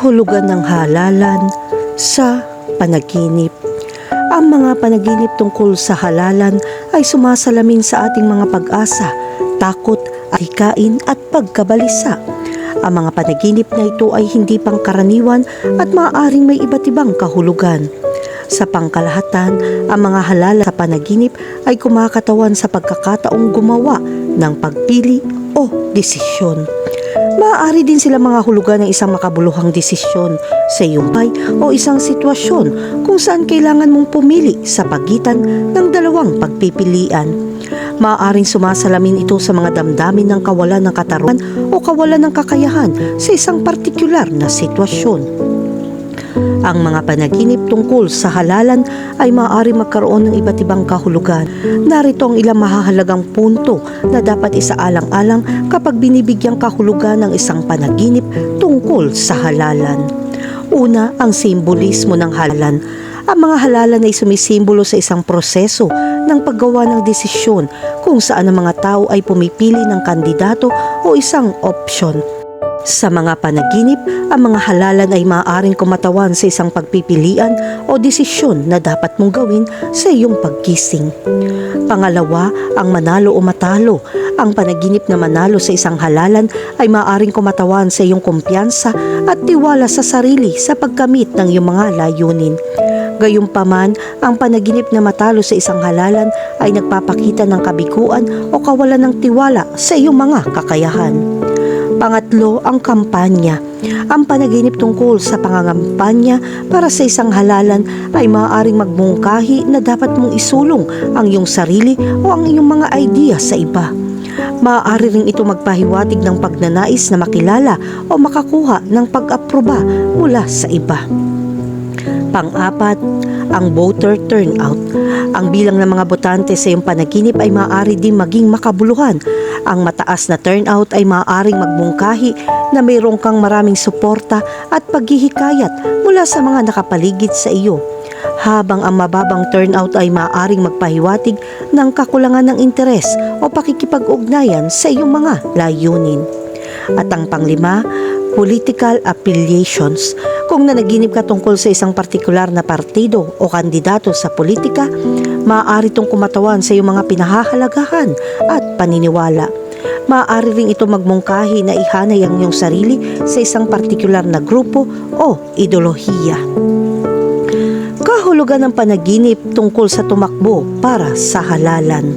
kahulugan ng halalan sa panaginip. Ang mga panaginip tungkol sa halalan ay sumasalamin sa ating mga pag-asa, takot, hikain at pagkabalisa. Ang mga panaginip na ito ay hindi pangkaraniwan at maaaring may iba't ibang kahulugan. Sa pangkalahatan, ang mga halala sa panaginip ay kumakatawan sa pagkakataong gumawa ng pagpili o desisyon. Maaari din sila mga hulugan ng isang makabuluhang desisyon sa iyong buhay o isang sitwasyon kung saan kailangan mong pumili sa pagitan ng dalawang pagpipilian. Maaaring sumasalamin ito sa mga damdamin ng kawalan ng katarungan o kawalan ng kakayahan sa isang partikular na sitwasyon. Ang mga panaginip tungkol sa halalan ay maaari magkaroon ng iba't ibang kahulugan. Narito ang ilang mahahalagang punto na dapat isaalang-alang kapag binibigyang kahulugan ng isang panaginip tungkol sa halalan. Una, ang simbolismo ng halalan. Ang mga halalan ay sumisimbolo sa isang proseso ng paggawa ng desisyon kung saan ang mga tao ay pumipili ng kandidato o isang opsyon sa mga panaginip, ang mga halalan ay maaaring kumatawan sa isang pagpipilian o desisyon na dapat mong gawin sa iyong pagkising. Pangalawa, ang manalo o matalo. Ang panaginip na manalo sa isang halalan ay maaaring kumatawan sa iyong kumpiyansa at tiwala sa sarili sa pagkamit ng iyong mga layunin. Gayunpaman, ang panaginip na matalo sa isang halalan ay nagpapakita ng kabiguan o kawalan ng tiwala sa iyong mga kakayahan. Pangatlo, ang kampanya. Ang panaginip tungkol sa pangangampanya para sa isang halalan ay maaaring magmungkahi na dapat mong isulong ang iyong sarili o ang iyong mga idea sa iba. Maaari ring ito magpahiwatig ng pagnanais na makilala o makakuha ng pag-aproba mula sa iba. Pang-apat, ang voter turnout. Ang bilang ng mga botante sa iyong panaginip ay maaari din maging makabuluhan. Ang mataas na turnout ay maaaring magbungkahi na mayroon kang maraming suporta at paghihikayat mula sa mga nakapaligid sa iyo. Habang ang mababang turnout ay maaaring magpahiwatig ng kakulangan ng interes o pakikipag-ugnayan sa iyong mga layunin. At ang panglima, political affiliations. Kung nanaginip ka tungkol sa isang partikular na partido o kandidato sa politika, maaari itong kumatawan sa iyong mga pinahahalagahan at paniniwala. Maaari ring ito magmungkahi na ihanay ang iyong sarili sa isang partikular na grupo o ideolohiya. Kahulugan ng panaginip tungkol sa tumakbo para sa halalan.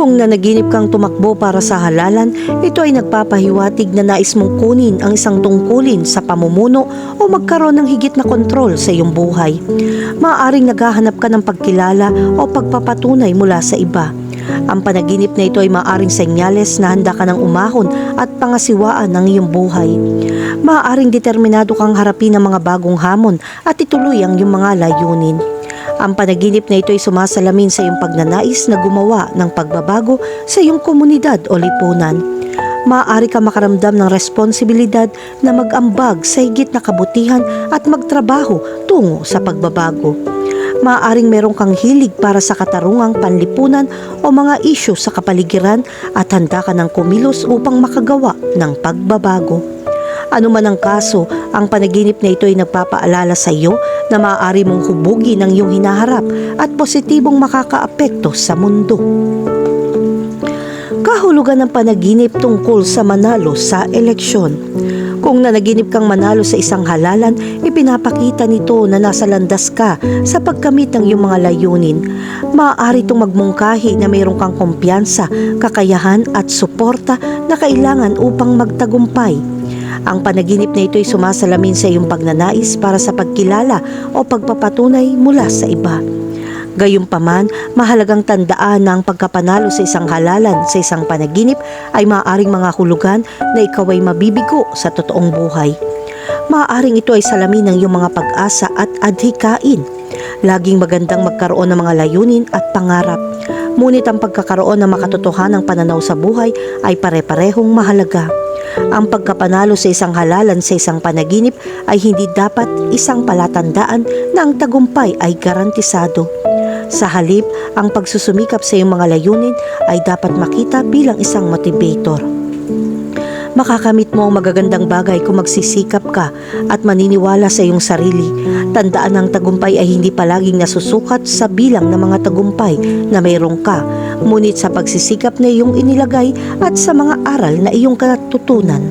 Kung nanaginip kang tumakbo para sa halalan, ito ay nagpapahiwatig na nais mong kunin ang isang tungkulin sa pamumuno o magkaroon ng higit na kontrol sa iyong buhay. Maaaring naghahanap ka ng pagkilala o pagpapatunay mula sa iba. Ang panaginip na ito ay maaaring senyales na handa ka ng umahon at pangasiwaan ng iyong buhay. Maaaring determinado kang harapin ang mga bagong hamon at ituloy ang iyong mga layunin. Ang panaginip na ito ay sumasalamin sa iyong pagnanais na gumawa ng pagbabago sa iyong komunidad o lipunan. Maaari ka makaramdam ng responsibilidad na mag-ambag sa higit na kabutihan at magtrabaho tungo sa pagbabago. Maaaring meron kang hilig para sa katarungang panlipunan o mga isyu sa kapaligiran at handa ka ng kumilos upang makagawa ng pagbabago. Ano man ang kaso, ang panaginip na ito ay nagpapaalala sa iyo na maaari mong hubugin ang iyong hinaharap at positibong makakaapekto sa mundo. Kahulugan ng panaginip tungkol sa manalo sa eleksyon. Kung nanaginip kang manalo sa isang halalan, ipinapakita nito na nasa landas ka sa pagkamit ng iyong mga layunin. Maaari itong magmungkahi na mayroon kang kumpiyansa, kakayahan at suporta na kailangan upang magtagumpay. Ang panaginip na ito ay sumasalamin sa iyong pagnanais para sa pagkilala o pagpapatunay mula sa iba. Gayunpaman, mahalagang tandaan na ang pagkapanalo sa isang halalan sa isang panaginip ay maaaring mga hulugan na ikaw ay mabibigo sa totoong buhay. Maaaring ito ay salamin ng iyong mga pag-asa at adhikain. Laging magandang magkaroon ng mga layunin at pangarap. Ngunit ang pagkakaroon ng makatotohanang pananaw sa buhay ay pare-parehong mahalaga. Ang pagkapanalo sa isang halalan sa isang panaginip ay hindi dapat isang palatandaan na ang tagumpay ay garantisado. Sa halip, ang pagsusumikap sa iyong mga layunin ay dapat makita bilang isang motivator. Makakamit mo ang magagandang bagay kung magsisikap ka at maniniwala sa iyong sarili. Tandaan ang tagumpay ay hindi palaging nasusukat sa bilang ng mga tagumpay na mayroong ka, ngunit sa pagsisikap na iyong inilagay at sa mga aral na iyong katutunan.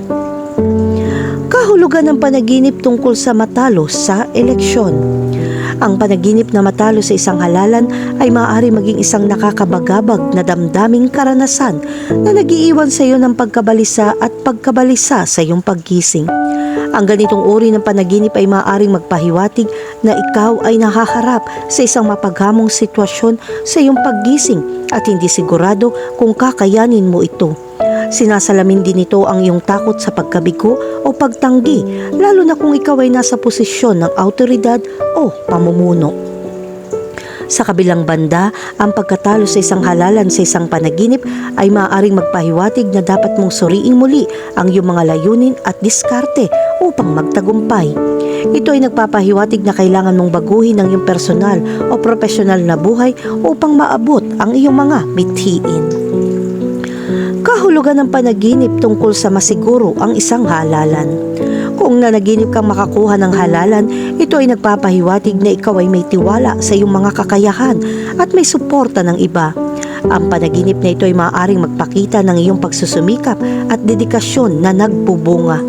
Kahulugan ng panaginip tungkol sa matalo sa eleksyon. Ang panaginip na matalo sa isang halalan ay maaari maging isang nakakabagabag na damdaming karanasan na nagiiwan sa iyo ng pagkabalisa at pagkabalisa sa iyong paggising. Ang ganitong uri ng panaginip ay maaaring magpahiwatig na ikaw ay nahaharap sa isang mapaghamong sitwasyon sa iyong paggising at hindi sigurado kung kakayanin mo ito. Sinasalamin din nito ang iyong takot sa pagkabigo o pagtanggi, lalo na kung ikaw ay nasa posisyon ng autoridad o pamumuno. Sa kabilang banda, ang pagkatalo sa isang halalan sa isang panaginip ay maaaring magpahiwatig na dapat mong suriing muli ang iyong mga layunin at diskarte upang magtagumpay. Ito ay nagpapahiwatig na kailangan mong baguhin ang iyong personal o profesional na buhay upang maabot ang iyong mga mithiin. Kahulugan ng panaginip tungkol sa masiguro ang isang halalan. Kung nanaginip kang makakuha ng halalan, ito ay nagpapahiwatig na ikaw ay may tiwala sa iyong mga kakayahan at may suporta ng iba. Ang panaginip na ito ay maaaring magpakita ng iyong pagsusumikap at dedikasyon na nagbubunga.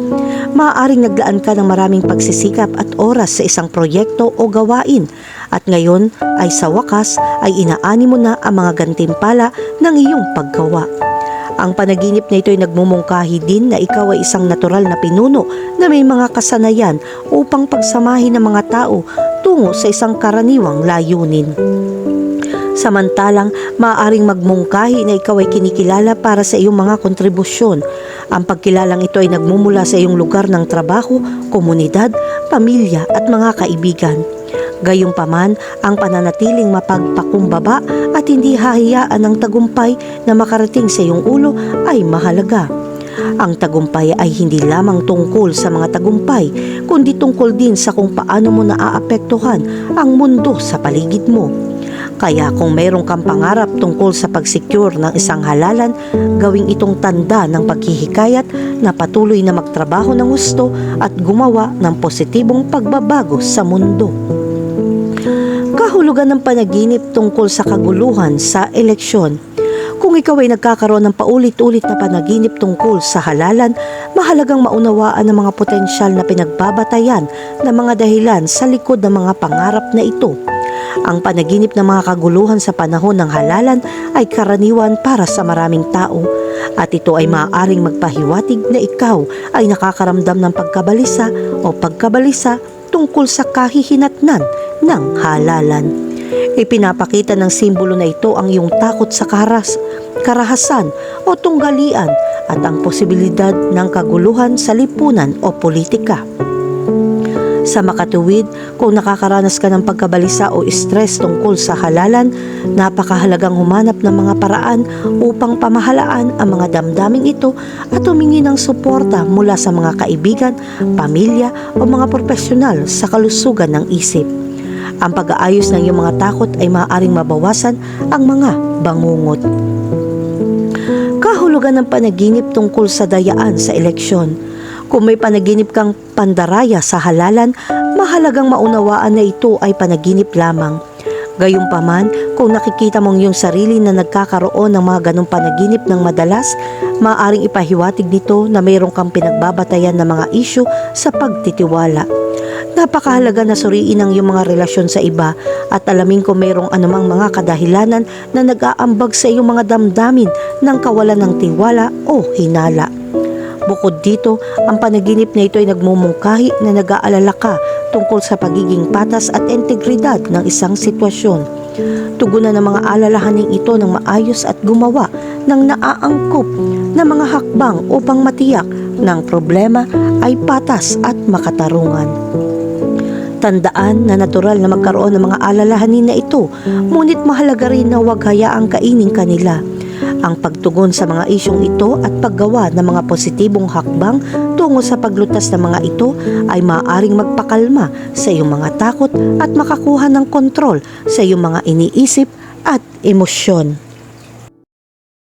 Maaaring naglaan ka ng maraming pagsisikap at oras sa isang proyekto o gawain at ngayon ay sa wakas ay inaani mo na ang mga gantimpala ng iyong paggawa. Ang panaginip na ito ay nagmumungkahi din na ikaw ay isang natural na pinuno na may mga kasanayan upang pagsamahin ng mga tao tungo sa isang karaniwang layunin. Samantalang, maaaring magmungkahi na ikaw ay kinikilala para sa iyong mga kontribusyon. Ang pagkilalang ito ay nagmumula sa iyong lugar ng trabaho, komunidad, pamilya at mga kaibigan. Gayunpaman, ang pananatiling mapagpakumbaba at hindi hahayaan ng tagumpay na makarating sa iyong ulo ay mahalaga. Ang tagumpay ay hindi lamang tungkol sa mga tagumpay, kundi tungkol din sa kung paano mo naaapektuhan ang mundo sa paligid mo. Kaya kung mayroong kang pangarap tungkol sa pagsecure ng isang halalan, gawing itong tanda ng paghihikayat na patuloy na magtrabaho ng gusto at gumawa ng positibong pagbabago sa mundo kahulugan ng panaginip tungkol sa kaguluhan sa eleksyon. Kung ikaw ay nagkakaroon ng paulit-ulit na panaginip tungkol sa halalan, mahalagang maunawaan ang mga potensyal na pinagbabatayan ng mga dahilan sa likod ng mga pangarap na ito. Ang panaginip ng mga kaguluhan sa panahon ng halalan ay karaniwan para sa maraming tao at ito ay maaaring magpahiwatig na ikaw ay nakakaramdam ng pagkabalisa o pagkabalisa tungkol sa kahihinatnan ng halalan. Ipinapakita ng simbolo na ito ang iyong takot sa karas, karahasan o tunggalian at ang posibilidad ng kaguluhan sa lipunan o politika. Sa makatuwid, kung nakakaranas ka ng pagkabalisa o stress tungkol sa halalan, napakahalagang humanap ng mga paraan upang pamahalaan ang mga damdaming ito at humingi ng suporta mula sa mga kaibigan, pamilya o mga profesional sa kalusugan ng isip. Ang pag-aayos ng iyong mga takot ay maaaring mabawasan ang mga bangungot. Kahulugan ng panaginip tungkol sa dayaan sa eleksyon. Kung may panaginip kang pandaraya sa halalan, mahalagang maunawaan na ito ay panaginip lamang. Gayunpaman, kung nakikita mong iyong sarili na nagkakaroon ng mga ganong panaginip ng madalas, maaaring ipahiwatig nito na mayroong kang pinagbabatayan ng mga isyu sa pagtitiwala. Napakahalaga na suriin ang iyong mga relasyon sa iba at alamin kung mayroong anumang mga kadahilanan na nag-aambag sa iyong mga damdamin ng kawalan ng tiwala o hinala. Bukod dito, ang panaginip na ito ay nagmumungkahi na nag-aalala ka tungkol sa pagiging patas at integridad ng isang sitwasyon. Tugunan ng mga alalahaning ito ng maayos at gumawa ng naaangkop na mga hakbang upang matiyak ng problema ay patas at makatarungan. Tandaan na natural na magkaroon ng mga alalahanin na ito, ngunit mahalaga rin na huwag hayaang kainin kanila. Ang pagtugon sa mga isyong ito at paggawa ng mga positibong hakbang tungo sa paglutas ng mga ito ay maaaring magpakalma sa iyong mga takot at makakuha ng kontrol sa iyong mga iniisip at emosyon.